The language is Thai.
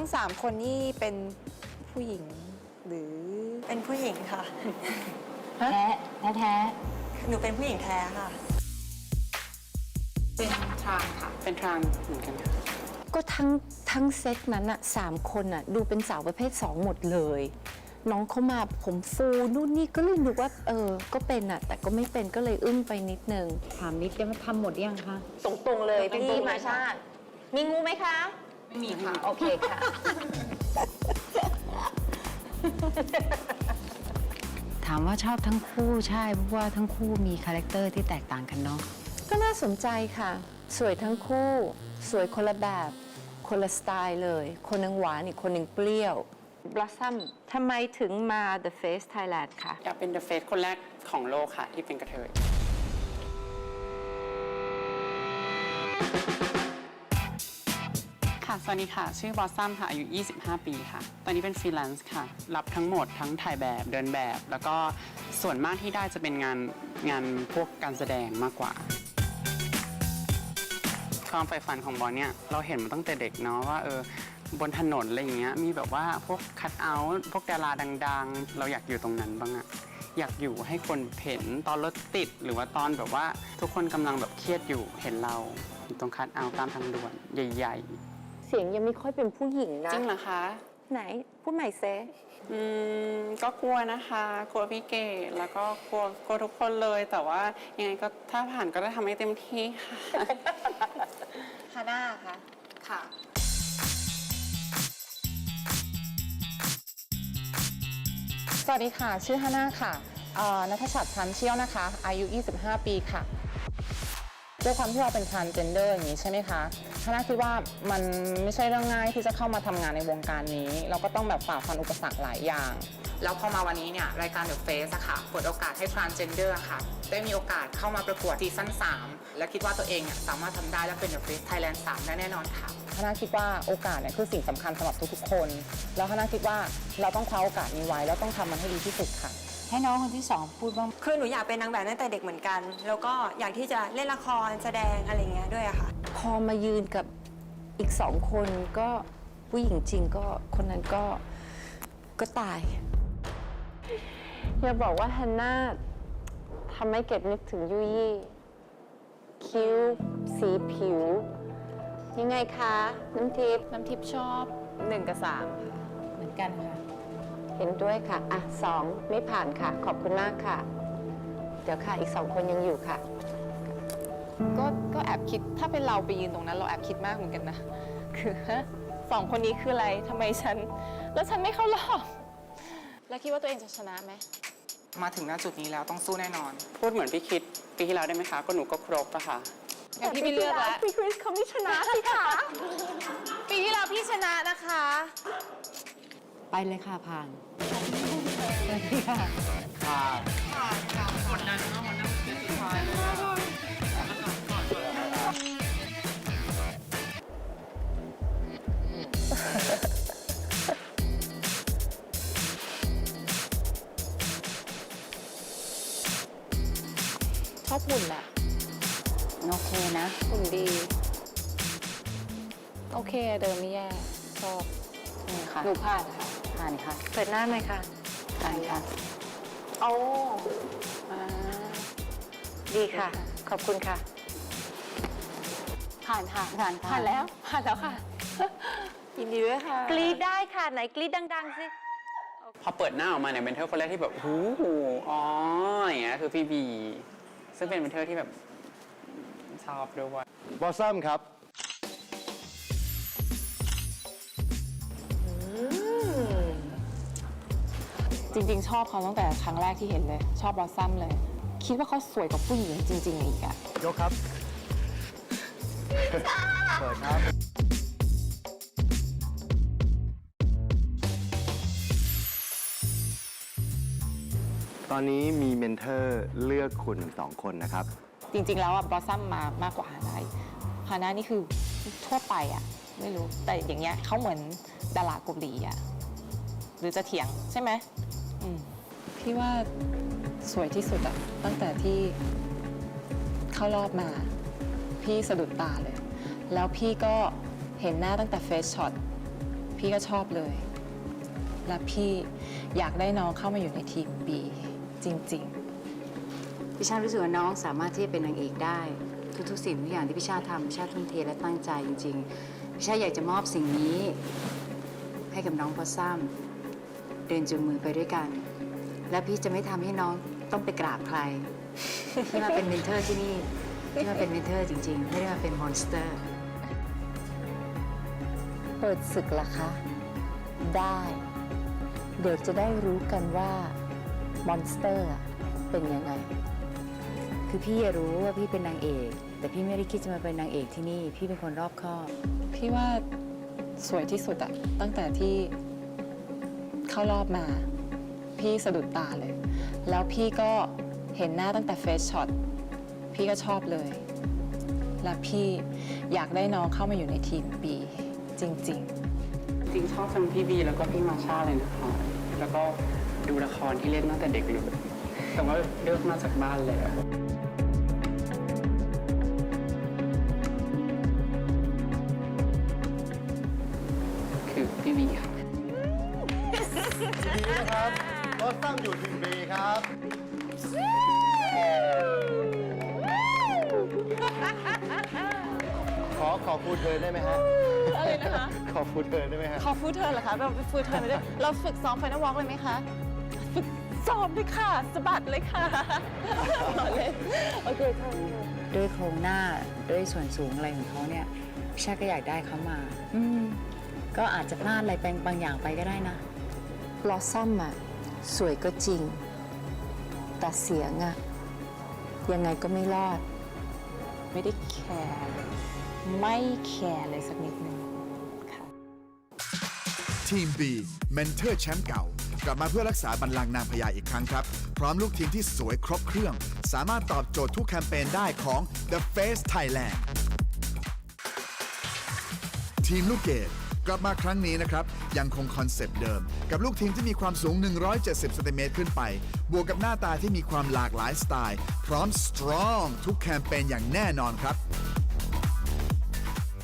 ทั้ง 3 คนนี่เป็นผู้หญิงหรือเป็นผู้หญิงค่ะ แท้แท้แท้หนูเป็นผู้หญิงแท้ค่ะ เป็นทรานค่ะ เป็นทรานเหมือนกันค่ะ ก็ทั้งทั้งเซตนั้นอะสามคนอะดูเป็นสาวประเภทสองหมดเลย น้องเขามาผมฟูนู่นนี่ก็เลยนึกว่า เออ ก็เป็นอะแต่ก็ไม่เป็นก็เลยอึ้งไปนิดนึงถามนิดได้ไหมทำหมดยังคะตรงๆเลยพี่มาชาติมีงูไหมคะ ไม่มีค่ะ โอเคค่ะ ถามว่าชอบทั้งคู่ใช่เพราะว่าทั้งคู่มีคาแรคเตอร์ที่แตกต่างกันเนาะก็น่าสนใจค่ะ สวยทั้งคู่ สวยคนละแบบ คนละสไตล์เลย คนหนึ่งหวานอีกคนหนึ่งเปรี้ยว Blossom ทำไมถึงมา The Face Thailand คะ อยากเป็นเดอะเฟสคนแรกของโลกค่ะ ที่เป็นกระเทย ค่ะ สวัสดีค่ะ ชื่อบอสซัมค่ะ อายุ 25 ปีค่ะ ตอนนี้เป็นฟรีแลนซ์ค่ะ รับทั้งหมดทั้งถ่ายแบบเดินแบบ แล้วก็ส่วนมากที่ได้จะเป็นงานงานพวกการแสดงมากกว่า ความใฝ่ฝันของบอลเนี่ย เราเห็นมาตั้งแต่เด็กเนาะว่าเออบนถนนอะไรอย่างเงี้ย มีแบบว่าพวกคัทเอาท์พวกดาราดัง ๆ เราอยากอยู่ตรงนั้นบ้างอะอยากอยู่ให้คนเห็นตอนรถติด หรือว่าตอนแบบว่าทุกคนกำลังแบบเครียดอยู่เห็นเราอยู่ตรงคัทเอาท์ตามทางด่วนใหญ่ เสียงยังไม่ค่อยเป็นผู้หญิงๆนะ จริงเหรอคะ ไหนพูดใหม่เซอืมก็กลัวนะคะ กลัวพี่เกดแล้วก็กลัวกลัวทุกคนเลยแต่ว่ายังไงก็ถ้าผ่านก็ได้ทำให้เต็มที่ค่ะ ฮาน่าคะค่ะ สวัสดีค่ะ ชื่อฮาน่าค่ะเอ่อนัทชัดพันเชี่ยวนะคะ อายุ 25 ปีค่ะ ด้วยความที่เราเป็น transgender อย่างนี้ใช่ไหมคะฮาน่าคิดว่ามันไม่ใช่เรื่องง่ายที่จะเข้ามาทำงานในวงการนี้ เราก็ต้องแบบฝ่าฟันอุปสรรคหลายอย่าง แล้วพอมาวันนี้เนี่ยรายการ The Face อะค่ะเปิดโอกาสให้ transgender ค่ะ ได้มีโอกาสเข้ามาประกวดซีซั่น3 และคิดว่าตัวเองเนี่ยสามารถทำได้และเป็น The Face Thailand 3 ได้แน่นอนค่ะฮาน่าคิดว่าโอกาสเนี่ยคือสิ่งสำคัญสำหรับทุกๆคน แล้วฮาน่าคิดว่าเราต้องคว้าโอกาสนี้ไว้แล้วต้องทำมันให้ดีที่สุดค่ะ ให้น้องคนที่สองพูดบ้างคือหนูอยากเป็นนางแบบตั้งแต่เด็กเหมือนกัน แล้วก็อยากที่จะเล่นละครแสดงอะไรเงี้ยด้วยอะค่ะ พอมายืนกับอีกสองคนก็ผู้หญิงจริงก็คนนั้นก็ก็ตาย อย่าบอกว่าฮันน่าทำให้เก็บนึกถึงยุยี่คิ้ว สีผิว ยังไงคะ น้ำทิพย์น้ำทิพย์ชอบ1กับ3ค่ะเหมือนกันค่ะ เห็นด้วยค่ะ อะสองไม่ผ่านค่ะ ขอบคุณมากค่ะ เดี๋ยวค่ะอีกสองคนยังอยู่ค่ะ ก็ก็แอบคิดถ้าเป็นเราไปยืนตรงนั้น เราแอบคิดมากเหมือนกันนะ คือฮะสองคนนี้คืออะไรทำไมฉัน แล้วฉันไม่เข้ารอบแล้วคิดว่าตัวเองจะชนะไหมมาถึงณจุดนี้แล้วต้องสู้แน่นอน พูดเหมือนพี่คิดปีที่แล้วได้ไหมคะ ก็หนูก็ครบอะค่ะงั้นพี่ไม่เลือกแล้วพี่คริสเขาไม่ชนะสิคะ ปีที่แล้วพี่ชนะนะคะ ไปเลยค่ะผ่านผ่านผ่านค่ะคนนั้นเนาะคนนั้นเป็นสุดที่ผ่านชอบหุ่นละโอเคนะหุ่นดี โอเคเดิมไม่แย่ชอบนี่ค่ะหนูผ่านค่ะ ผ่านค่ะเปิดหน้าหน่อยค่ะ ผ่านค่ะโอ้ดีค่ะ ขอบคุณค่ะ ผ่านค่ะ ผ่านค่ะผ่านแล้ว ผ่านแล้วค่ะยินดีด้วยค่ะ กรีดได้ค่ะ ไหนกรีดดัง ๆ สิ พอเปิดหน้าออกมาเนี่ยเมนเทอร์คนแรกที่แบบหูอ๋ออย่างเงี้ยคือพี่บี ซึ่งเป็นเมนเทอร์ที่แบบชอบด้วยบอสซัมครับ จริง ๆ ชอบเขาตั้งแต่ครั้งแรกที่เห็นเลย ชอบบอสซัมเลย คิดว่าเขาสวยกว่าผู้หญิงจริง ๆ อีกอะยกครับเปิดครับ ตอนนี้มีเมนเทอร์เลือกคุณสองคนนะครับ จริง ๆ แล้วอะบอสซัมมามากกว่าฮานาฮานานี่คือทั่วไปอะไม่รู้แต่อย่างเงี้ยเขาเหมือนดาราเกาหลีอะหรือจะเถียงใช่ไหมอืม พี่ว่าสวยที่สุดอะตั้งแต่ที่เข้ารอบมา พี่สะดุดตาเลย แล้วพี่ก็เห็นหน้าตั้งแต่เฟสช็อตพี่ก็ชอบเลย และพี่อยากได้น้องเข้ามาอยู่ในทีม B จริง ๆ พี่ชารู้สึกว่าน้องสามารถที่จะเป็นนางเอกได้ ทุกๆสิ่งทุกอย่างที่พี่ชาทำพี่ชาทุ่มเทและตั้งใจจริง ๆ พี่ชาอยากจะมอบสิ่งนี้ ให้กับน้องพอซ้ำเดินจูงมือไปด้วยกัน และพี่จะไม่ทำให้น้องต้องไปกราบใคร ที่มาเป็นเมนเทอร์ที่นี่ ที่มาเป็นเมนเทอร์จริง ๆ ไม่ได้มาเป็นมอนสเตอร์ เปิดศึกละคะ ได้ เดี๋ยวจะได้รู้กันว่ามอนสเตอร์เป็นยังไง คือพี่อะรู้ว่าพี่เป็นนางเอก แต่พี่ไม่ได้คิดจะมาเป็นนางเอกที่นี่ พี่เป็นคนรอบคอบพี่ว่าสวยที่สุดอะตั้งแต่ที่เข้ารอบมา พี่สะดุดตาเลย แล้วพี่ก็เห็นหน้าตั้งแต่เฟสช็อตพี่ก็ชอบเลย และพี่อยากได้น้องเข้ามาอยู่ในทีม B จริง จริงๆชอบทั้งพี่บีแล้วก็พี่มาชาเลยนะคะแล้วก็ดูละครที่เล่นตั้งแต่เด็กเลยแต่ว่าเลือกมาจากบ้านแล้ว คือพี่บีค่ะ ดีนะครับ รถตั้งอยู่ทีมบีครับ ขอขอฟูเทิร์นได้ไหมฮะ อะไรนะคะ ขอฟูเทิร์นได้ไหมฮะ ขอฟูเทิร์นเหรอคะเราฟูเทิร์นไม่ได้เราฝึกซ้อมไฟนอลวอล์กเลยไหมคะ ฝึกซ้อมเลยค่ะสะบัดเลยค่ะล้อเล่นโอเคค่ะด้วยโครงหน้าด้วยส่วนสูงอะไรของเขาเนี่ยพี่ชาก็อยากได้เขามา อืมก็อาจจะพลาดอะไรไปบางอย่างไปก็ได้นะ บลอสซัมอะ สวยก็จริง แต่เสียงอะยังไงก็ไม่รอด ไม่ได้แคร์เลยไม่แคร์เลยสักนิดนึงค่ะ ทีม B เมนเทอร์แชมป์เก่ากลับมาเพื่อรักษาบัลลังก์นางพญาอีกครั้งครับ พร้อมลูกทีมที่สวยครบเครื่อง สามารถตอบโจทย์ทุกแคมเปญได้ของ The Face Thailand ทีมลูกเกด กลับมาครั้งนี้นะครับ ยังคงคอนเซปต์เดิม กับลูกทีมที่มีความสูง 170ซนติเมตรขึ้นไป บวกกับหน้าตาที่มีความหลากหลายสไตล์ พร้อมสตรองทุกแคมเปญอย่างแน่นอนครับ